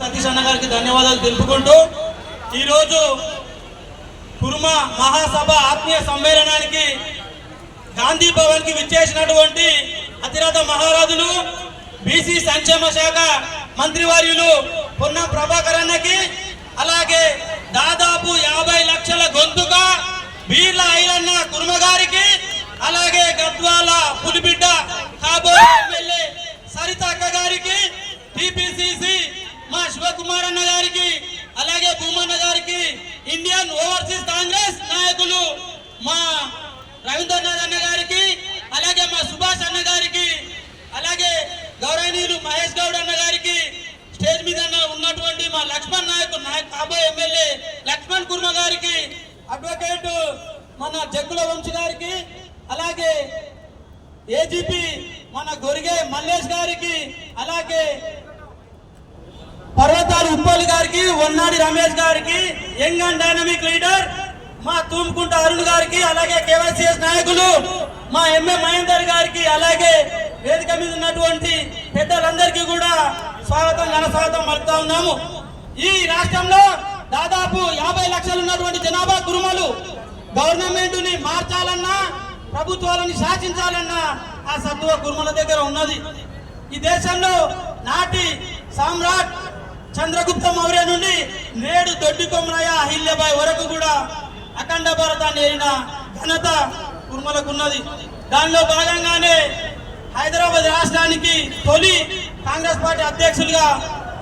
సతీష్ అన్న గారికి ధన్యవాదాలు తెలుపుకుంటూ ఈరోజు కుర్మ మహాసభ ఆత్మీయ సమ్మేళనానికి గాంధీ భవన్కి విచ్చేసినటువంటి అతిరథ మహారాజులు బీసీ సంక్షేమ శాఖ మంత్రివర్యులు పొన్న ప్రభాకర్ అన్నకి అలాగే దాదాపు యాభై లక్షల గొంతుగా వీర్ల ఐలన్న కుర్మ గారికి అలాగే గద్వాల పులిబిడ్డ కాబోయే ఎమ్మెల్యే సరిత అక్క గారికి టిపిసిసి శివకుమార్ అన్న గారికి అలాగే భూమన్న గారికి ఇండియన్ ఓవర్సీస్ కాంగ్రెస్ నాయకులు మా రవీంద్రనాథ్ అన్న గారికి అలాగే మా సుభాష్ అన్న గారికి అలాగే గౌరవనీయులు మహేష్ గౌడ్ అన్న గారికి స్టేజ్ మీద ఉన్నటువంటి మా లక్ష్మణ్ నాయక్ నాయక్ కాబోయే ఎమ్మెల్యే లక్ష్మణ్ కుర్మ గారికి అడ్వకేట్ మన జగ్గుల వంశీ గారికి అలాగే ఏజీపీ మన గొరిగే మల్లేష్ గారికి అలాగే పర్వతాలు ఉప్పల్ గారికి వన్నాడి రమేష్ గారికి యంగ్ అండ్ డైనమిక్ లీడర్ మా తూముకుంట అరుణ్ గారికి అలాగే కేవైసీఎస్ నాయకులు మా ఎంఏ మహేందర్ గారికి అలాగే వేదిక మీద ఉన్నటువంటి పెద్దలందరికీ కూడా స్వాగతం ఘన స్వాగతం ఉన్నాము. ఈ రాష్ట్రంలో దాదాపు యాభై లక్షలు ఉన్నటువంటి జనాభా కురుమలు గవర్నమెంట్ని మార్చాలన్నా ప్రభుత్వాలను శాసించాలన్నా ఆ సత్వ కురుమల దగ్గర ఉన్నది. ఈ దేశంలో నాటి సామ్రాట్ చంద్రగుప్త మౌర్య నుండి నేడు దొడ్డి కొమ్మలయ్య అహిల్యబాయ్ వరకు కూడా అఖండ భారతాన్ని ఏలిన ఘనత కుర్మలకు ఉన్నది దానిలో భాగంగానే హైదరాబాద్ రాష్ట్రానికి తొలి కాంగ్రెస్ పార్టీ అధ్యక్షులుగా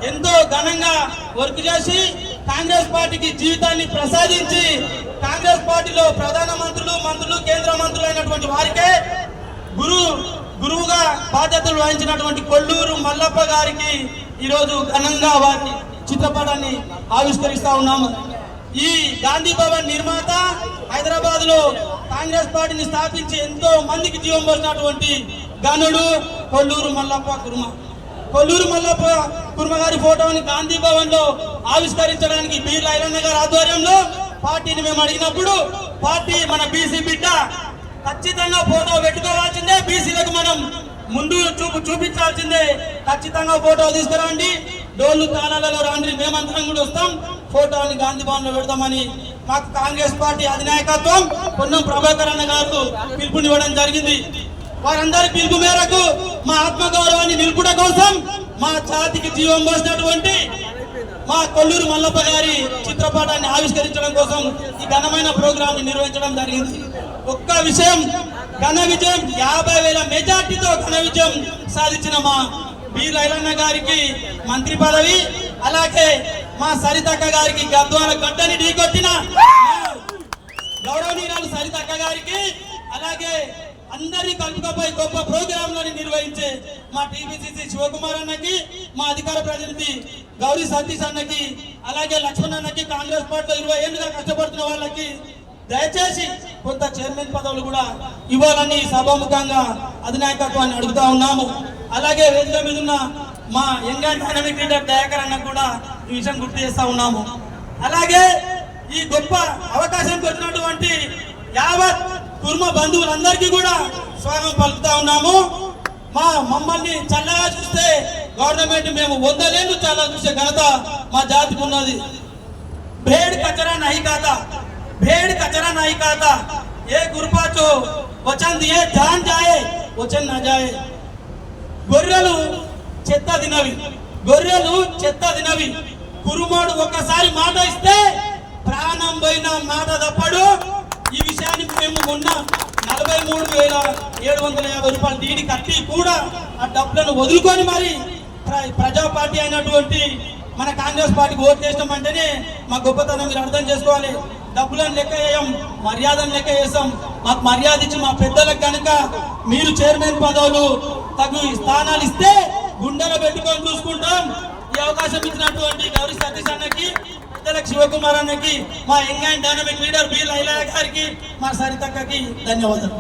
ఎంతో ఘనంగా వర్క్ చేసి కాంగ్రెస్ పార్టీకి జీవితాన్ని ప్రసాదించి కాంగ్రెస్ పార్టీలో ప్రధాన మంత్రులు మంత్రులు కేంద్ర మంత్రులు అయినటువంటి వారికే గురు గురువుగా బాధ్యతలు వహించినటువంటి కొల్లూరు మల్లప్ప గారికి ఈరోజు ఘనంగా వారి చిత్రపటాన్ని ఆవిష్కరిస్తా ఉన్నాము. ఈ గాంధీ భవన్ నిర్మాత హైదరాబాద్లో కాంగ్రెస్ పార్టీని స్థాపించి ఎంతో మందికి జీవం పోసినటువంటి గనుడు కొల్లూరు మల్లప్ప కుర్మ. కొల్లూరు మల్లప్ప కుర్మ గారి ఫోటోని గాంధీ భవన్లో ఆవిష్కరించడానికి బీర్ల ఐలన్న గారి ఆధ్వర్యంలో పార్టీని మేము అడిగినప్పుడు పార్టీ మన బీసీ బిడ్డ ఖచ్చితంగా ఫోటో పెట్టుకోవాల్సిందే బీసీలకు మనం ముందు చూపు చూపించాల్సిందే. ఖచ్చితంగా ఫోటో తీసుకురండి. డోళ్ళు తాళాలలో రాండి. మేమందరం కూడా వస్తాం. ఫోటోని గాంధీ భవన్లో పెడతామని మాకు కాంగ్రెస్ పార్టీ అధినాయకత్వం పొన్నం ప్రభాకర్ అన్న గారు పిలుపునివ్వడం జరిగింది. వారందరి పిలుపు మేరకు మా ఆత్మగౌరవాన్ని నిలుపుట కోసం మా జాతికి జీవం పోసినటువంటి మా కొల్లూరు మల్లప్ప గారి చిత్రపటాన్ని ఆవిష్కరించడం కోసం ఈ ఘనమైన ప్రోగ్రాం నిర్వహించడం జరిగింది. ఒక్క విషయం ఘన విజయం యాభై వేల మెజార్టీతో ఘన విజయం సాధించిన మా బి లైలన్న గారికి మంత్రి పదవి అలాగే మా సరితక్క గారికి గద్వాల గడ్డని ఢీకొట్టిన గౌరవనీయురాలు సరితక్క గారికి అలాగే అందరి కలుపుకపై గొప్ప ప్రోగ్రాంలను నిర్వహించే మా టీపీసీసీ శివకుమార్ అన్నకి మా అధికార ప్రతినిధి గౌరీ సతీష్ అన్నకి అలాగే లక్ష్మణ్ అన్నకి కాంగ్రెస్ పార్టీలో ఇరవై ఏళ్ళుగా కష్టపడుతున్న వాళ్ళకి దయచేసి కొంత చైర్మన్ పదవులు కూడా ఇవ్వాలని సభాముఖంగా అధినాయకత్వాన్ని అడుగుతా ఉన్నాము. అలాగే వేదిక మీద ఉన్న మా యంగ్ అండ్ లీడర్ దయాకర్ అన్న కూడా ఈ విషయం గుర్తు చేస్తా ఉన్నాము. అలాగే ఈ గొప్ప అవకాశానికి వచ్చినటువంటి యావత్ కుర్మ బంధువులందరికీ కూడా స్వాగతం పలుకుతా ఉన్నాము. మా మమ్మల్ని చల్లగా చూస్తే గవర్నమెంట్ మేము వద్దలేదు చాలా చూసే ఘనత మా జాతికి ఉన్నది. భేడ్ కచరా నహి కాదా भेड़ कचरा नहीं खाता ये गुरपाचो वचन दिए जान जाए वचन न जाए గొర్రెలు చెత్త తినవి గొర్రెలు చెత్త తినవి కురుమోడు ఒక్కసారి మాట ఇస్తే ప్రాణం పోయిన మాట తప్పడు ఈ విషయానికి మేము మొన్న నలభై మూడు వేల ఏడు వందల యాభై రూపాయలు దీడి కట్టి కూడా ఆ డబ్బులను వదులుకొని మరి ప్ర- ప్రజా పార్టీ అయినటువంటి మన కాంగ్రెస్ పార్టీకి ఓటు చేసినాం అంటేనే మా గొప్పతనం మీరు అర్థం చేసుకోవాలి డబ్బులను లెక్క వేయం మర్యాదను లెక్క వేసాం మాకు మర్యాద ఇచ్చి మా పెద్దలకు కనుక మీరు చైర్మన్ పదవులు తగు స్థానాలు ఇస్తే గుండెలు పెట్టుకొని చూసుకుంటాం. ఈ అవకాశం ఇచ్చినటువంటి గౌరీ సతీష్ అన్నకి పెద్దలకు శివకుమార్ అన్నకి మా young and dynamic leader B Laila గారికి మా సరితక్కకి ధన్యవాదాలు.